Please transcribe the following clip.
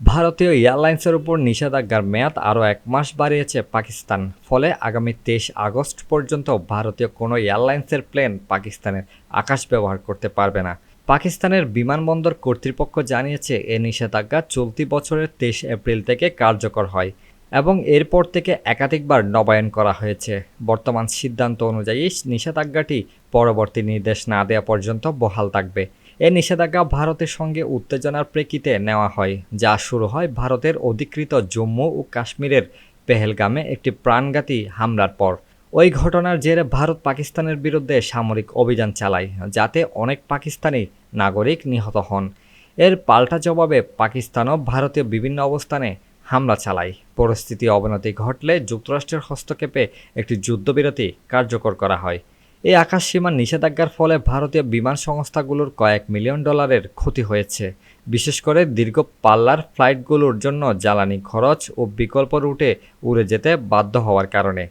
ভারতীয় এয়ারলাইন্সের উপর নিষেধাজ্ঞার মেয়াদ আরও এক মাস বাড়িয়েছে পাকিস্তান, ফলে আগামী তেইশ আগস্ট পর্যন্ত ভারতীয় কোনো এয়ারলাইন্সের প্লেন পাকিস্তানের আকাশ ব্যবহার করতে পারবে না। পাকিস্তানের বিমানবন্দর কর্তৃপক্ষ জানিয়েছে, এ নিষেধাজ্ঞা চলতি বছরের তেইশ এপ্রিল থেকে কার্যকর হয় এবং এরপর থেকে একাধিকবার নবায়ন করা হয়েছে। বর্তমান সিদ্ধান্ত অনুযায়ী নিষেধাজ্ঞাটি পরবর্তী নির্দেশ না দেওয়া পর্যন্ত বহাল থাকবে। এ নিষেধাজ্ঞা ভারতের সঙ্গে উত্তেজনার প্রেক্ষিতে নেওয়া হয়, যা শুরু হয় ভারতের অধিকৃত জম্মু ও কাশ্মীরের পেহেলগামে একটি প্রাণঘাতী হামলার পর। ওই ঘটনার জেরে ভারত পাকিস্তানের বিরুদ্ধে সামরিক অভিযান চালায়, যাতে অনেক পাকিস্তানি নাগরিক নিহত হন। এর পাল্টা জবাবে পাকিস্তানও ভারতীয় বিভিন্ন অবস্থানে হামলা চালায়। পরিস্থিতি অবনতি ঘটলে যুক্তরাষ্ট্রের হস্তক্ষেপে একটি যুদ্ধবিরতি কার্যকর করা হয়। এই আকাশসীমার নিষেধাজ্ঞার ফলে ভারতীয় বিমান সংস্থাগুলোর কয়েক মিলিয়ন ডলারের ক্ষতি হয়েছে। বিশেষ করে দীর্ঘ পাল্লার ফ্লাইটগুলোর জন্য জ্বালানি খরচ ও বিকল্প রুটে উড়ে যেতে বাধ্য হওয়ার কারণে।